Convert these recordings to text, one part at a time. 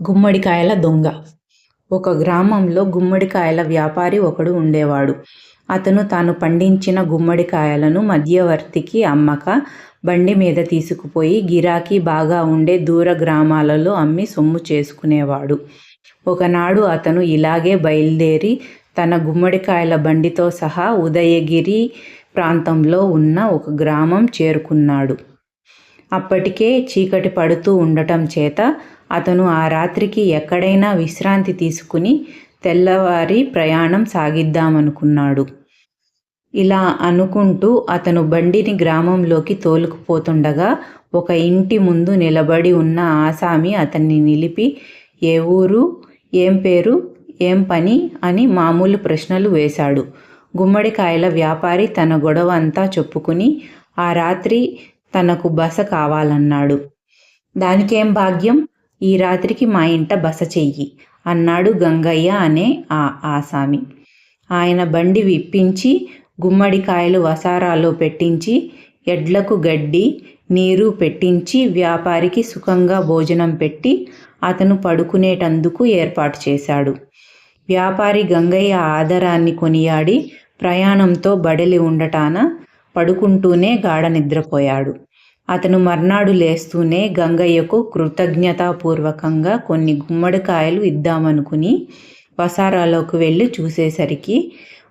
గుమ్మడికాయల దొంగ ఒక గ్రామంలో గుమ్మడికాయల వ్యాపారి ఒకడు ఉండేవాడు. అతను తాను పండించిన గుమ్మడికాయలను మధ్యవర్తికి అమ్మక బండి మీద తీసుకుపోయి గిరాకీ బాగా ఉండే దూర గ్రామాలలో అమ్మి సొమ్ము చేసుకునేవాడు. ఒకనాడు అతను ఇలాగే బయలుదేరి తన గుమ్మడికాయల బండితో సహా ఉదయగిరి ప్రాంతంలో ఉన్న ఒక గ్రామం చేరుకున్నాడు. అప్పటికే చీకటి పడుతూ ఉండటం చేత అతను ఆ రాత్రికి ఎక్కడైనా విశ్రాంతి తీసుకుని తెల్లవారి ప్రయాణం సాగిద్దామనుకున్నాడు. ఇలా అనుకుంటూ అతను బండిని గ్రామంలోకి తోలుకుపోతుండగా ఒక ఇంటి ముందు నిలబడి ఉన్న ఆసామి అతన్ని నిలిపి ఏ ఊరు? ఏం పేరు? ఏం పని? అని మామూలు ప్రశ్నలు వేశాడు. గుమ్మడికాయల వ్యాపారి తన గొడవ అంతా చెప్పుకుని ఆ రాత్రి తనకు బస కావాలన్నాడు. దానికేం భాగ్యం? ఈ రాత్రికి మా ఇంట బస చెయ్యి అన్నాడు గంగయ్య అనే ఆ ఆసామి. ఆయన బండి విప్పించి గుమ్మడికాయలు వసారాలో పెట్టించి ఎడ్లకు గడ్డి, నీరు పెట్టించి వ్యాపారికి సుఖంగా భోజనం పెట్టి అతను పడుకునేటందుకు ఏర్పాటు చేశాడు. వ్యాపారి గంగయ్య ఆదరాన్ని కొనియాడి ప్రయాణంతో బడలి ఉండటాన పడుకుంటూనే గాఢ నిద్రపోయాడు. అతను మర్నాడు లేస్తూనే గంగయ్యకు కృతజ్ఞతాపూర్వకంగా కొన్ని గుమ్మడికాయలు ఇద్దామనుకుని వసారాలోకి వెళ్ళి చూసేసరికి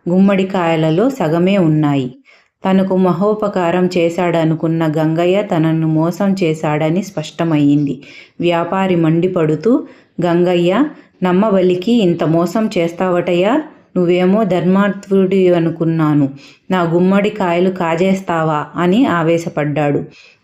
గుమ్మడికాయలలో సగమే ఉన్నాయి. తనకు మహోపకారం చేశాడనుకున్న గంగయ్య తనను మోసం చేశాడని స్పష్టమయ్యింది వ్యాపారి మండిపడుతూ గంగయ్య నమ్మబలికి ఇంత మోసం చేస్తావటయ్యా? నువ్వేమో ధర్మాత్ముడివనుకున్నాను. నా గుమ్మడికాయలు కాజేస్తావా? అని ఆవేశపడ్డాడు.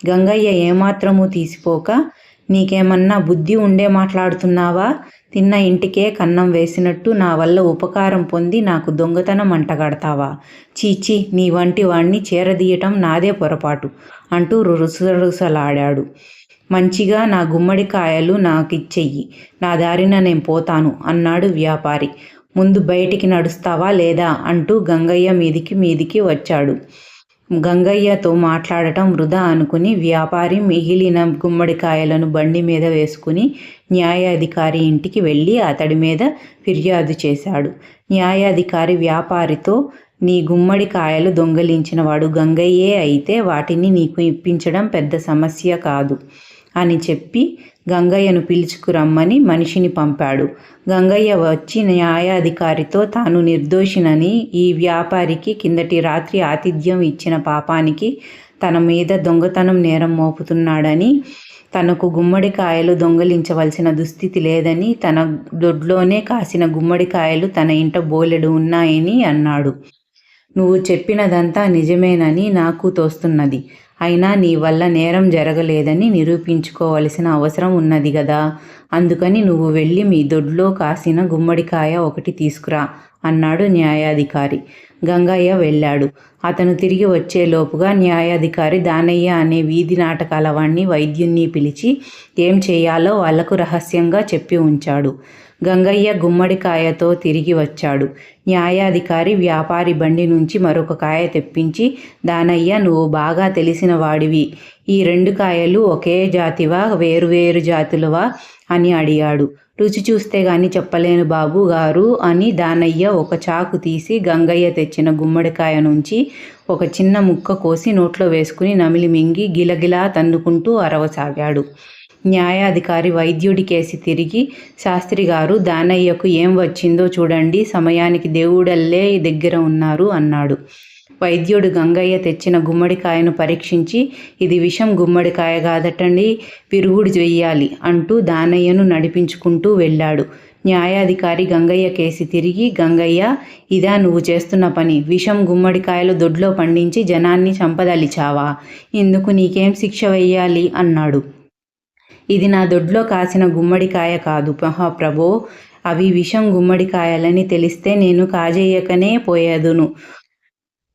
గంగయ్య ఏమాత్రమూ తీసిపోక నీకేమన్నా బుద్ధి ఉండే మాట్లాడుతున్నావా? తిన్న ఇంటికే కన్నం వేసినట్టు నా వల్ల ఉపకారం పొంది నాకు దొంగతనం అంటగడతావా? ఛీ ఛీ నీ వంటి వాణ్ణి చేరదీయటం నాదే పొరపాటు అంటూ రుసరుసలాడాడు. మంచిగా నా గుమ్మడికాయలు నాకిచ్చెయ్యి. నా దారిన నేను పోతాను అన్నాడు వ్యాపారి. ముందు బయటికి నడుస్తావా లేదా? అంటూ గంగయ్య మీదికి మీదికి వచ్చాడు. గంగయ్యతో మాట్లాడటం వృధా అనుకుని వ్యాపారి మిగిలిన గుమ్మడికాయలను బండి మీద వేసుకుని న్యాయాధికారి ఇంటికి వెళ్ళి అతడి మీద ఫిర్యాదు చేశాడు. న్యాయాధికారి వ్యాపారితో నీ గుమ్మడికాయలు దొంగిలించినవాడు గంగయ్యే అయితే వాటిని నీకు ఇప్పించడం పెద్ద సమస్య కాదు అని చెప్పి గంగయ్యను పిలుచుకురమ్మని మనిషిని పంపాడు. గంగయ్య వచ్చి న్యాయాధికారితో తాను నిర్దోషినని, ఈ వ్యాపారికి కిందటి రాత్రి ఆతిథ్యం ఇచ్చిన పాపానికి తన మీద దొంగతనం నేరం మోపుతున్నాడని, తనకు గుమ్మడికాయలు దొంగలించవలసిన దుస్థితి లేదని, తన దొడ్లోనే కాసిన గుమ్మడికాయలు తన ఇంట బోలెడు ఉన్నాయని అన్నాడు. నువ్వు చెప్పినదంతా నిజమేనని నాకు తోస్తున్నది. అయినా నీ వల్ల నేరం జరగలేదని నిరూపించుకోవలసిన అవసరం ఉన్నది కదా అందుకని నువ్వు వెళ్ళి మీ దొడ్లో కాసిన గుమ్మడికాయ ఒకటి తీసుకురా అన్నాడు న్యాయాధికారి. గంగయ్య వెళ్ళాడు. అతను తిరిగి వచ్చేలోపుగా న్యాయాధికారి దానయ్య అనే వీధి నాటకాలవాణ్ణి వైద్యుణ్ణి పిలిచి ఏం చేయాలో వాళ్ళకు రహస్యంగా చెప్పి ఉంచాడు. గంగయ్య గుమ్మడికాయతో తిరిగి వచ్చాడు. న్యాయాధికారి వ్యాపారి బండి నుంచి మరొక కాయ తెప్పించి దానయ్య నువ్వు బాగా తెలిసిన వాడివి. ఈ రెండు కాయలు ఒకే జాతివా? వేరువేరు జాతులవా? అని అడిగాడు. రుచి చూస్తే గాని చెప్పలేను బాబు గారు అని దానయ్య ఒక చాకు తీసి గంగయ్య తెచ్చిన గుమ్మడికాయ నుంచి ఒక చిన్న ముక్క కోసి నోట్లో వేసుకుని నమిలి మింగి గిలగిలా తన్నుకుంటూ అరవసాగాడు. న్యాయాధికారి వైద్యుడి కేసి తిరిగి శాస్త్రి గారు దానయ్యకు ఏం వచ్చిందో చూడండి. సమయానికి దేవుడల్లే దగ్గర ఉన్నారు అన్నాడు. వైద్యుడు గంగయ్య తెచ్చిన గుమ్మడికాయను పరీక్షించి ఇది విషం గుమ్మడికాయ కాదటండి. విరుగుడు చెయ్యాలి అంటూ దానయ్యను నడిపించుకుంటూ వెళ్ళాడు. న్యాయాధికారి గంగయ్య కేసి తిరిగి గంగయ్య ఇదా నువ్వు చేస్తున్న పని? విషం గుమ్మడికాయలు దొడ్లో పండించి జనాన్ని చంపదలిచావా? ఇందుకు నీకేం శిక్ష వెయ్యాలి? అన్నాడు. ఇది నా దొడ్లో కాసిన గుమ్మడికాయ కాదు మహాప్రభో! అవి విషం గుమ్మడికాయలని తెలిస్తే నేను కాజేయకనే పోయేదును.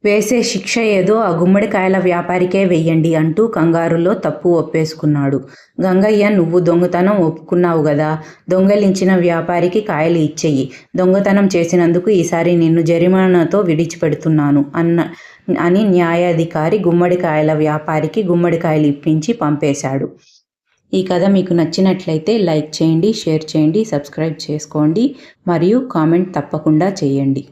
వేసే శిక్ష ఏదో ఆ గుమ్మడికాయల వ్యాపారికే వెయ్యండి అంటూ కంగారులో తప్పు ఒప్పేసుకున్నాడు. గంగయ్య నువ్వు దొంగతనం ఒప్పుకున్నావు కదా దొంగలించిన వ్యాపారికి కాయలు ఇచ్చేయి దొంగతనం చేసినందుకు ఈసారి నిన్ను జరిమానాతో విడిచిపెడుతున్నాను అన్న అని న్యాయాధికారి గుమ్మడికాయల వ్యాపారికి గుమ్మడికాయలు ఇప్పించి పంపేశాడు. ఈ కథ మీకు నచ్చినట్లయితే లైక్ చేయండి షేర్ చేయండి సబ్స్క్రైబ్ చేసుకోండి మరియు కామెంట్ తప్పకుండా చేయండి